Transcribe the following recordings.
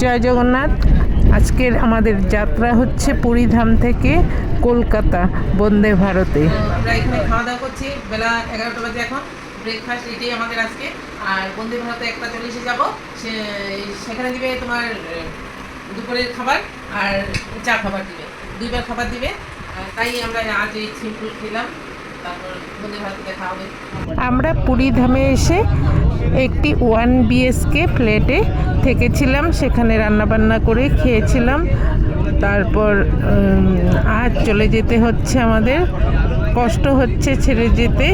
জয় জগন্নাথ। আজকের আমাদের যাত্রা হচ্ছে পুরীধাম থেকে কলকাতা, বন্দে ভারতে। আমরা এখানে খাওয়া দাওয়া করছি, বেলা এগারোটা বাজে এখন ব্রেকফাস্ট এটাই আমাদের আজকে। আর বন্দে ভারতে একটা চল্লিশে যাব সেখানে দিবে তোমার দুপুরের খাবার আর চা খাবার দিবে, দুইবার খাবার দিবে। তাই আমরা আজ এই সিম্পল খেলাম। আমরা পুরীধামে এসে একটি ওয়ান বিএসকে ফ্ল্যাটে থেকেছিলাম। সেখানে রান্নাবান্না করে খেয়েছিলাম। তারপর আজ চলে যেতে হচ্ছে আমাদের। কষ্ট হচ্ছে ছেড়ে যেতে।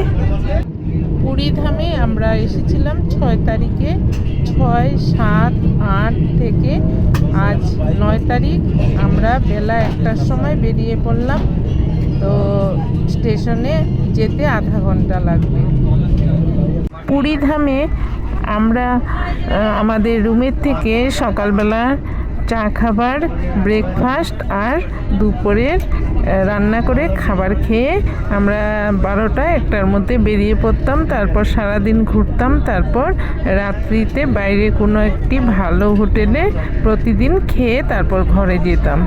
পুরীধামে আমরা এসেছিলাম ছয় তারিখে। ছয়, সাত, আট থেকে আজ নয় তারিখ। আমরা বেলা একটার সময় বেরিয়ে পড়লাম। তো স্টেশনে যেতে আধা ঘণ্টা লাগবে। পুরীধামে আমরা আমাদের রুমের থেকে সকালবেলা চা খাবার ব্রেকফাস্ট আর দুপুরের রান্না করে খাবার খেয়ে আমরা বারোটা, একটার মধ্যে বেরিয়ে পড়তাম, তারপর সারাদিন ঘুরতাম, তারপর রাত্রিতে বাইরে কোনো একটি ভালো হোটেলে প্রতিদিন খেয়ে তারপর ঘরে যেতাম।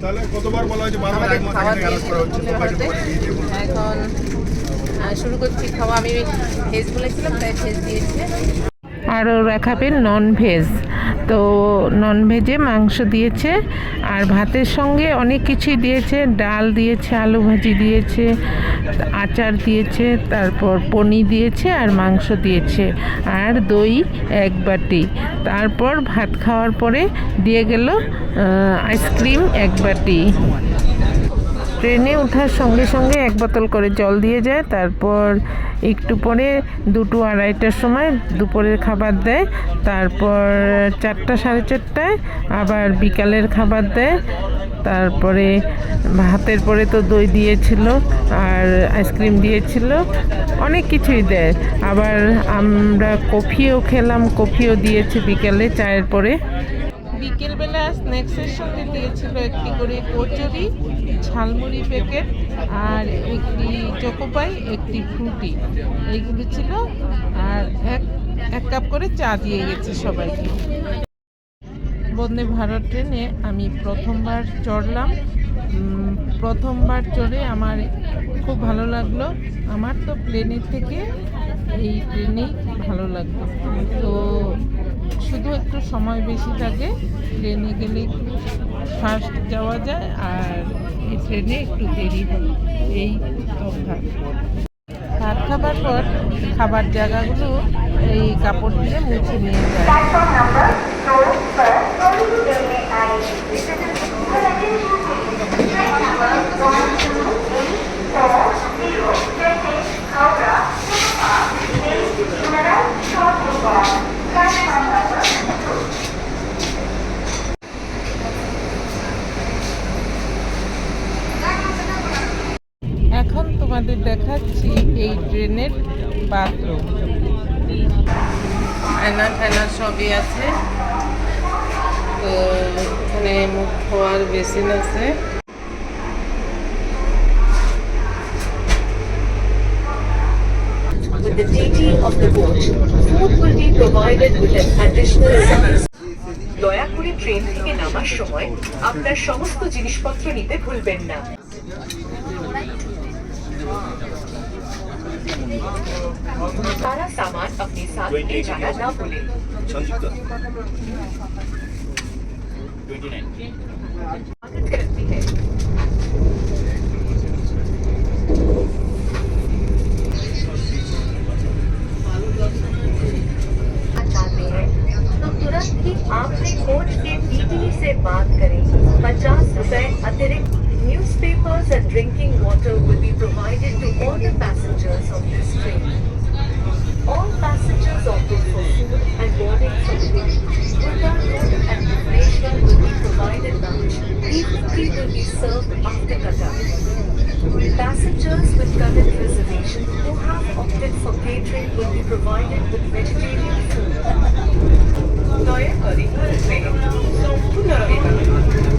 তাহলে কতবার বলা হয়েছে? আমাদের খাওয়া এখানে শুরু করছি খাওয়া। আমি ভেজ বলেছিলাম তাই ভেজ দিয়েছে। আর খাবেন নন ভেজ তো ননভেজে মাংস দিয়েছে আর ভাতের সঙ্গে অনেক কিছুই দিয়েছে। ডাল দিয়েছে, আলু ভাজি দিয়েছে, আচার দিয়েছে, তারপর পনির দিয়েছে আর মাংস দিয়েছে আর দই এক বাটি। তারপর ভাত খাওয়ার পরে দিয়ে গেল আইসক্রিম এক বাটি। ট্রেনে ওঠার সঙ্গে সঙ্গে এক বোতল করে জল দিয়ে যায়। তারপর একটু পরে দুটো আড়াইটার সময় দুপুরের খাবার দেয়। তারপর চারটা, সাড়ে চারটায় আবার বিকালের খাবার দেয়। তারপরে ভাতের পরে তো দই দিয়েছিল আর আইসক্রিম দিয়েছিল, অনেক কিছুই দেয়। আবার আমরা কফিও খেলাম, কফিও দিয়েছে বিকালে চায়ের পরে। বিকেলবেলা স্ন্যাক্সের সঙ্গে দিয়েছিল একটি করে কচুরি, ঝালমুড়ি প্যাকেট আর একটি চকোপাই একটি ফ্রুটি এইগুলো ছিল। আর এক এক কাপ করে চা দিয়ে গেছে সবাইকে। বন্দে ভারত ট্রেনে আমি প্রথমবার চড়লাম। প্রথমবার চড়ে আমার খুব ভালো লাগল। আমার তো প্লেনের থেকে এই ট্রেনেই ভালো লাগল। তো সময় বেশি থাকে ট্রেনে গেলে একটু ফার্স্ট যাওয়া যায় আর এই ট্রেনে একটু দেরি হয়। এই তফাৎ ভাত খাবার পর খাবার জায়গাগুলো এই কাপড় দিয়ে মুছে নিয়ে যায়। দেখাচ্ছি এই ট্রেনের বাথরুম। আয়না ঠায়না সবই আছে। তো এখানে মুখ ধোয়ার বেসিন আছে। With the DT of the boat, food will be provided with an additional দয়া করে ট্রেন থেকে নামার সময় আপনার সমস্ত জিনিসপত্র নিতে ভুলবেন না। सारा सामान अपने साथ ले जाना ना भूलें। स्वागत करती है drinking water will be provided to all the passengers of this train. All passengers opted for food and boarding facilities. Buddha Road and Bhubaneswar will be provided lunch. Evening tea will be served after Cuttack. Passengers with current reservation who have opted for catering will be provided with vegetarian food. দয়া করে train সম্পূর্ণ রয়েছে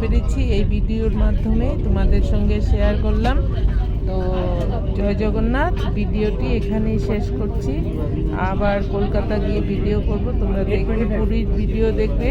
পেরেছি এই ভিডিওর মাধ্যমে তোমাদের সঙ্গে শেয়ার করলাম। তো জয় জগন্নাথ, ভিডিওটি এখানেই শেষ করছি। আবার কলকাতা গিয়ে ভিডিও করব, তোমরা দেখবে পুরীর ভিডিও দেখবে।